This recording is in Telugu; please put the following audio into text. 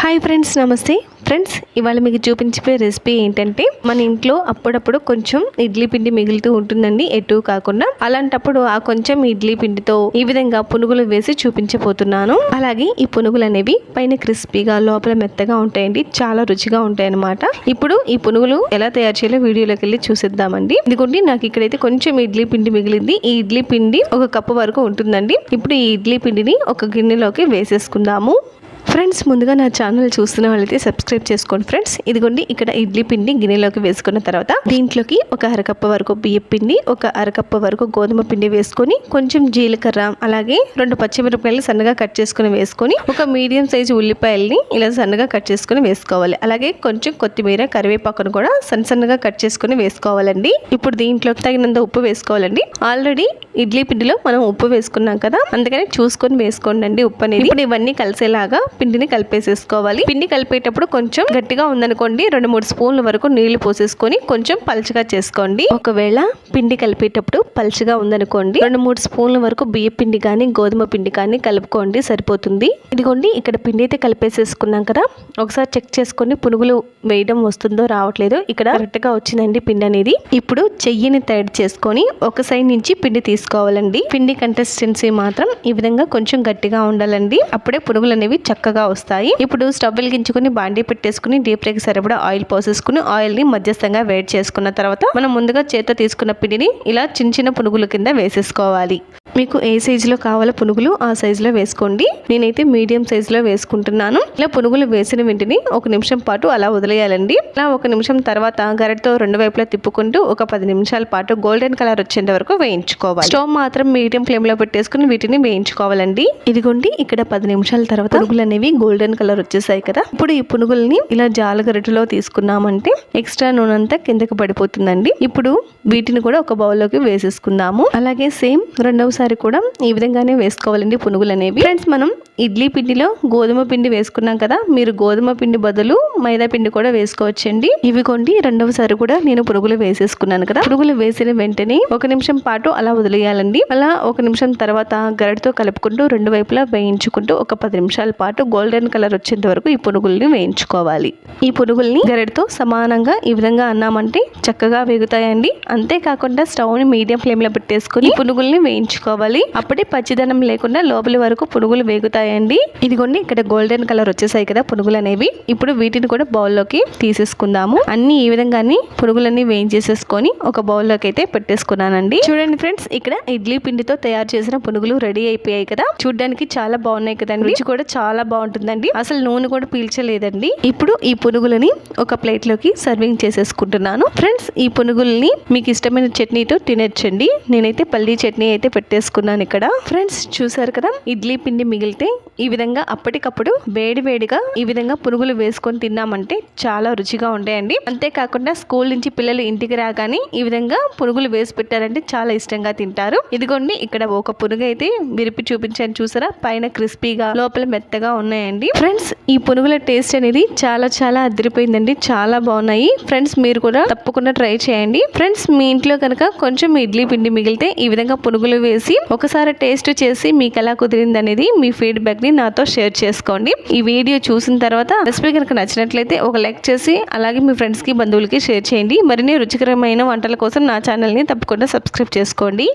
హాయ్ ఫ్రెండ్స్ నమస్తే. ఫ్రెండ్స్ ఇవాళ మీకు చూపించే రెసిపీ ఏంటంటే మన ఇంట్లో అప్పుడప్పుడు కొంచెం ఇడ్లీ పిండి మిగులుతూ ఉంటుందండి. ఎటు కాకుండా అలాంటప్పుడు ఆ కొంచెం ఇడ్లీ పిండితో ఈ విధంగా పునుగులు వేసి చూపించబోతున్నాను. అలాగే ఈ పునుగులు అనేవి పైన క్రిస్పీగా లోపల మెత్తగా ఉంటాయండి. చాలా రుచిగా ఉంటాయి అన్నమాట ఇప్పుడు ఈ పునుగులు ఎలా తయారు చేయాలో వీడియోలోకి వెళ్ళి చూసిద్దామండి. ఇదిగోండి నాకు ఇక్కడైతే కొంచెం ఇడ్లీ పిండి మిగిలింది. ఈ ఇడ్లీ పిండి ఒక కప్పు వరకు ఉంటుందండి. ఇప్పుడు ఈ ఇడ్లీ పిండిని ఒక గిన్నెలోకి వేసేసుకుందాము. ఫ్రెండ్స్ ముందుగా నా ఛానల్ చూస్తున్న వాళ్ళైతే సబ్స్క్రైబ్ చేసుకోండి ఫ్రెండ్స్. ఇదిగోండి ఇక్కడ ఇడ్లీ పిండి గిన్నెలోకి వేసుకున్న తర్వాత దీంట్లోకి ఒక అరకప్ప వరకు బియ్య పిండి ఒక అరకప్ప వరకు గోధుమ పిండి వేసుకొని కొంచెం జీలకర్ర అలాగే రెండు పచ్చిమిరపకాయలు సన్నగా కట్ చేసుకుని వేసుకొని ఒక మీడియం సైజు ఉల్లిపాయల్ని ఇలా సన్నగా కట్ చేసుకుని వేసుకోవాలి. అలాగే కొంచెం కొత్తిమీర కరివేపాకును కూడా సన్న సన్నగా కట్ చేసుకుని వేసుకోవాలండి. ఇప్పుడు దీంట్లోకి తగినంత ఉప్పు వేసుకోవాలండి. ఆల్రెడీ ఇడ్లీ పిండిలో మనం ఉప్పు వేసుకున్నాం కదా అందుకని చూసుకొని వేసుకోండి ఉప్పు అనేది ఇప్పుడు ఇవన్నీ కలిసేలాగా పిండిని కలిపేసేసుకోవాలి. పిండి కలిపేటప్పుడు కొంచెం గట్టిగా ఉందనుకోండి రెండు మూడు స్పూన్ల వరకు నీళ్ళు పోసేసుకొని కొంచెం పలుచగా చేసుకోండి. ఒకవేళ పిండి కలిపేటప్పుడు పలుచగా ఉందనుకోండి రెండు మూడు స్పూన్ల వరకు బియ్య పిండి కానీ గోధుమ పిండి కానీ కలుపుకోండి సరిపోతుంది. ఇదిగోండి ఇక్కడ పిండి అయితే కలిపేసేసుకున్నాం కదా. ఒకసారి చెక్ చేసుకొని పునుగులు వేయడం వస్తుందో రావట్లేదో ఇక్కడ కరెక్ట్గా వచ్చిందండి పిండి అనేది. ఇప్పుడు చెయ్యిని తయారు చేసుకొని ఒక సైడ్ నుంచి పిండి తీసుకోవాలండి. పిండి కన్సిస్టెన్సీ మాత్రం ఈ విధంగా కొంచెం గట్టిగా ఉండాలండి. అప్పుడే పునుగులు అనేవి చక్కగా వస్తాయి. ఇప్పుడు స్టవ్ వెలిగించుకుని బాండీ పెట్టేసుకుని డీప్ ఫ్రైకి సరిపడా ఆయిల్ పోసేసుకుని ఆయిల్ని మధ్యస్థంగా వేడి చేసుకున్న తర్వాత మనం ముందుగా చేత్తో తీసుకున్న పిండిని ఇలా చిన్న చిన్న పునుగుల కింద వేసేసుకోవాలి. మీకు ఏ సైజులో కావాలో పునుగులు ఆ సైజులో వేసుకోండి. నేనైతే మీడియం సైజులో వేసుకుంటున్నాను. ఇలా పునుగులు వేసిన వెంటనే ఒక నిమిషం పాటు అలా వదిలేయాలండి. ఇలా ఒక నిమిషం తర్వాత గరిటతో రెండు వైపులా తిప్పుకుంటూ ఒక పది నిమిషాల పాటు గోల్డెన్ కలర్ వచ్చేంత వరకు వేయించుకోవాలి. స్టవ్ మాత్రం మీడియం ఫ్లేమ్లో పెట్టేసుకుని వీటిని వేయించుకోవాలండి. ఇదిగోండి ఇక్కడ పది నిమిషాల తర్వాత పునుగులు అనేవి గోల్డెన్ కలర్ వచ్చేసాయి కదా. ఇప్పుడు ఈ పునుగుల్ని ఇలా జాల జాలగరిటలో తీసుకున్నామంటే ఎక్స్ట్రా నూనె అంతా కిందకి పడిపోతుందండి. ఇప్పుడు వీటిని కూడా ఒక బౌల్లోకి వేసేసుకుందాము. అలాగే సేమ్ రెండవసారి కూడా ఈ విధంగానే వేసుకోవాలండి పునుగులు అనేవి. ఫ్రెండ్స్ మనం ఇడ్లీ పిండిలో గోధుమ పిండి వేసుకున్నాం కదా మీరు గోధుమ పిండి బదులు మైదా పిండి కూడా వేసుకోవచ్చండి. ఇవి కొండి రెండవసారి కూడా నేను పురుగులు వేసేసుకున్నాను కదా పురుగులు వేసిన వెంటనే ఒక నిమిషం పాటు అలా వదిలేయాలండి. అలా ఒక నిమిషం తర్వాత గరటితో కలుపుకుంటూ రెండు వైపులా వేయించుకుంటూ ఒక పది నిమిషాల పాటు గోల్డెన్ కలర్ వచ్చేంత వరకు ఈ పునుగుల్ని వేయించుకోవాలి. ఈ పునుగుల్ని గరటితో సమానంగా ఈ విధంగా అన్నామంటే చక్కగా వేగుతాయండి. అంతేకాకుండా స్టవ్ని మీడియం ఫ్లేమ్లో పెట్టేసుకుని పునుగుల్ని వేయించుకోవాలి. అప్పుడే పచ్చిదనం లేకుండా లోపలి వరకు పునుగులు వేగుతాయండి. ఇదిగోండి ఇక్కడ గోల్డెన్ కలర్ వచ్చేసాయి కదా పునుగులు అనేవి. ఇప్పుడు వీటిని కూడా బౌల్లోకి తీసేసుకుందాము. అన్ని ఈ విధంగానే పునుగులన్నీ వేయించేసేసుకొని ఒక బౌల్లోకి అయితే పెట్టేసుకున్నానండి. చూడండి ఫ్రెండ్స్ ఇక్కడ ఇడ్లీ పిండితో తయారు చేసిన పునుగులు రెడీ అయిపోయాయి కదా. చూడడానికి చాలా బాగున్నాయి కదండి. రుచి కూడా చాలా బాగుంటుందండి. అసలు నూనె కూడా పీల్చలేదండి. ఇప్పుడు ఈ పునుగులని ఒక ప్లేట్లోకి సర్వింగ్ చేసేసుకుంటున్నాను. ఫ్రెండ్స్ ఈ పునుగుల్ని మీకు ఇష్టమైన చట్నీతో తినొచ్చండి. నేనైతే పల్లీ చట్నీ అయితే పెట్టేసుకున్నాను ఇక్కడ. ఫ్రెండ్స్ చూసారు కదా? ఇడ్లీ పిండి మిగిలితే ఈ విధంగా అప్పటికప్పుడు వేడి వేడిగా ఈ విధంగా పునుగులు వేసుకొని తిన్నామంటే చాలా రుచిగా ఉంటాయండి. అంతేకాకుండా స్కూల్ నుంచి పిల్లలు ఇంటికి రాగానే ఈ విధంగా పునుగులు వేసి పెట్టారంటే చాలా ఇష్టంగా తింటారు. ఇదిగోండి ఇక్కడ ఒక పునుగు అయితే విరిపి చూపించాను చూసారా? పైన క్రిస్పీగా లోపల మెత్తగా ఉన్నాయండి. ఫ్రెండ్స్ ఈ పునుగుల టేస్ట్ అనేది చాలా చాలా అదిరిపోయిందండి. చాలా బాగున్నాయి. ఫ్రెండ్స్ మీరు కూడా తప్పకుండా ట్రై చేయండి. ఫ్రెండ్స్ మీ ఇంట్లో కనుక కొంచెం ఇడ్లీ పిండి మిగిలితే ఈ విధంగా పునుగులు వేసి ఒకసారి టేస్ట్ చేసి మీకు ఎలా కుదిరింది అనేది మీ ఫీడ్బ్యాక్ని నాతో షేర్ చేసుకోండి. ఈ వీడియో చూసిన తర్వాత రెసిపీ కనుక నచ్చినట్లయితే ఒక లైక్ చేసి అలాగే మీ ఫ్రెండ్స్కి బంధువులకి షేర్ చేయండి. మరిన్ని రుచికరమైన వంటల కోసం నా ఛానల్ని తప్పకుండా సబ్స్క్రైబ్ చేసుకోండి.